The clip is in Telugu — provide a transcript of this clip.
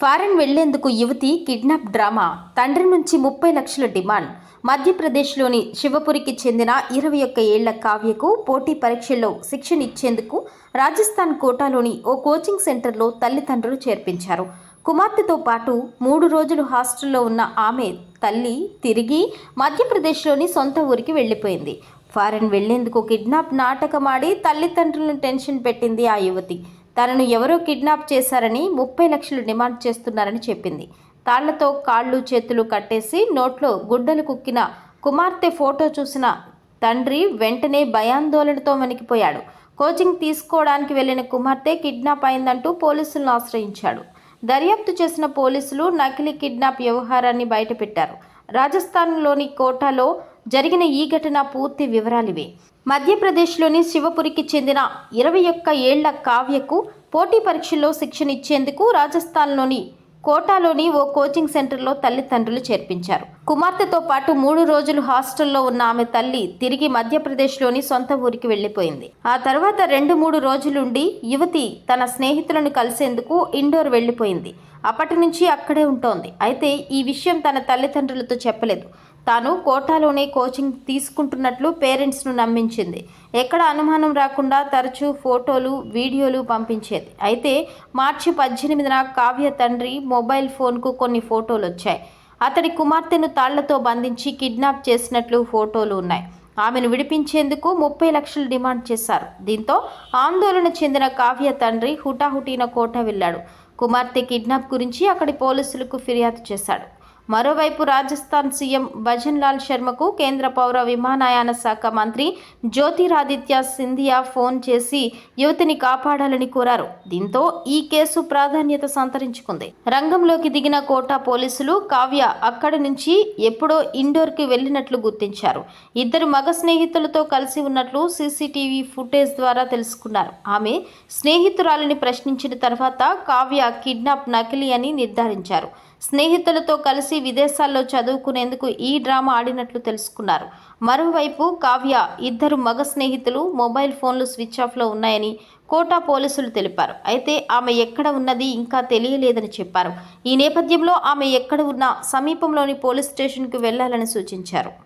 ఫారెన్ వెళ్ళేందుకు యువతి కిడ్నాప్ డ్రామా తండ్రి నుంచి ముప్పై లక్షల డిమాండ్. మధ్యప్రదేశ్లోని శివపురికి చెందిన ఇరవై ఒక్క ఏళ్ళ కావ్యకు పోటీ పరీక్షల్లో శిక్షణ ఇచ్చేందుకు రాజస్థాన్ కోటాలోని ఓ కోచింగ్ సెంటర్లో తల్లిదండ్రులు చేర్పించారు. కుమార్తెతో పాటు మూడు రోజులు హాస్టల్లో ఉన్న ఆమె తల్లి తిరిగి మధ్యప్రదేశ్లోని సొంత ఊరికి వెళ్ళిపోయింది. ఫారెన్ వెళ్ళేందుకు కిడ్నాప్ నాటకమాడి తల్లిదండ్రులను టెన్షన్ పెట్టింది ఆ యువతి. తనను ఎవరో కిడ్నాప్ చేశారని ముప్పై లక్షలు డిమాండ్ చేస్తున్నారని చెప్పింది. తాళ్ళతో కాళ్ళు చేతులు కట్టేసి నోట్లో గుడ్డలు కుక్కిన కుమార్తె ఫోటో చూసిన తండ్రి వెంటనే భయాందోళనతో వణికిపోయాడు. కోచింగ్ తీసుకోవడానికి వెళ్ళిన కుమార్తె కిడ్నాప్ అయిందంటూ పోలీసులను ఆశ్రయించాడు. దర్యాప్తు చేసిన పోలీసులు నకిలీ కిడ్నాప్ వ్యవహారాన్ని బయటపెట్టారు. రాజస్థాన్లోని కోటాలో జరిగిన ఈ ఘటన పూర్తి వివరాలివే. మధ్యప్రదేశ్లోని శివపురికి చెందిన ఇరవై ఒక్క ఏళ్ళ కావ్యకు పోటీ పరీక్షల్లో శిక్షణ ఇచ్చేందుకు రాజస్థాన్లోని కోటాలోని ఓ కోచింగ్ సెంటర్లో తల్లిదండ్రులు చేర్పించారు. కుమార్తెతో పాటు మూడు రోజులు హాస్టల్లో ఉన్న ఆమె తల్లి తిరిగి మధ్యప్రదేశ్లోని సొంత ఊరికి వెళ్ళిపోయింది ఆ తర్వాత రెండు మూడు రోజులుండి యువతి తన స్నేహితులను కలిసేందుకు ఇండోర్ వెళ్ళిపోయింది అప్పటి నుంచి అక్కడే ఉంటోంది. అయితే ఈ విషయం తన తల్లిదండ్రులతో చెప్పలేదు. తాను కోటాలోనే కోచింగ్ తీసుకుంటున్నట్లు పేరెంట్స్ను నమ్మించింది. ఎక్కడ అనుమానం రాకుండా తరచూ ఫోటోలు వీడియోలు పంపించేది. అయితే మార్చి పద్దెనిమిదిన కావ్య తండ్రి మొబైల్ ఫోన్కు కొన్ని ఫోటోలు వచ్చాయి అతడి కుమార్తెను తాళ్ళతో బంధించి కిడ్నాప్ చేసినట్లు ఫోటోలు ఉన్నాయి. ఆమెను విడిపించేందుకు ముప్పై లక్షలు డిమాండ్ చేశారు. దీంతో ఆందోళన చెందిన కావ్య తండ్రి హుటాహుటీన కోట వెళ్ళాడు. కుమార్తె కిడ్నాప్ గురించి అక్కడి పోలీసులకు ఫిర్యాదు చేశాడు. మరోవైపు రాజస్థాన్ సీఎం భజన్ లాల్ శర్మకు కేంద్ర పౌర విమానయాన శాఖ మంత్రి జ్యోతిరాదిత్య సింధియా ఫోన్ చేసి యువతిని కాపాడాలని కోరారు. దీంతో ఈ కేసు ప్రాధాన్యత సంతరించుకుంది. రంగంలోకి దిగిన కోటా పోలీసులు కావ్య అక్కడి నుంచి ఎప్పుడో ఇండోర్కి వెళ్ళినట్లు గుర్తించారు. ఇద్దరు మగ స్నేహితులతో కలిసి ఉన్నట్లు సీసీటీవీ ఫుటేజ్ ద్వారా తెలుసుకున్నారు. ఆమె స్నేహితురాలిని ప్రశ్నించిన తర్వాత కావ్య కిడ్నాప్ నకిలీ అని నిర్ధారించారు. స్నేహితులతో కలిసి విదేశాల్లో చదువుకునేందుకు ఈ డ్రామా ఆడినట్లు తెలుసుకున్నారు. మరోవైపు కావ్య ఇద్దరు మగ స్నేహితులు మొబైల్ ఫోన్లు స్విచ్ ఆఫ్లో ఉన్నాయని కోటా పోలీసులు తెలిపారు. అయితే ఆమె ఎక్కడ ఉన్నది ఇంకా తెలియలేదని చెప్పారు. ఈ నేపథ్యంలో ఆమె ఎక్కడ ఉన్నా సమీపంలోని పోలీస్ స్టేషన్కు వెళ్ళాలని సూచించారు.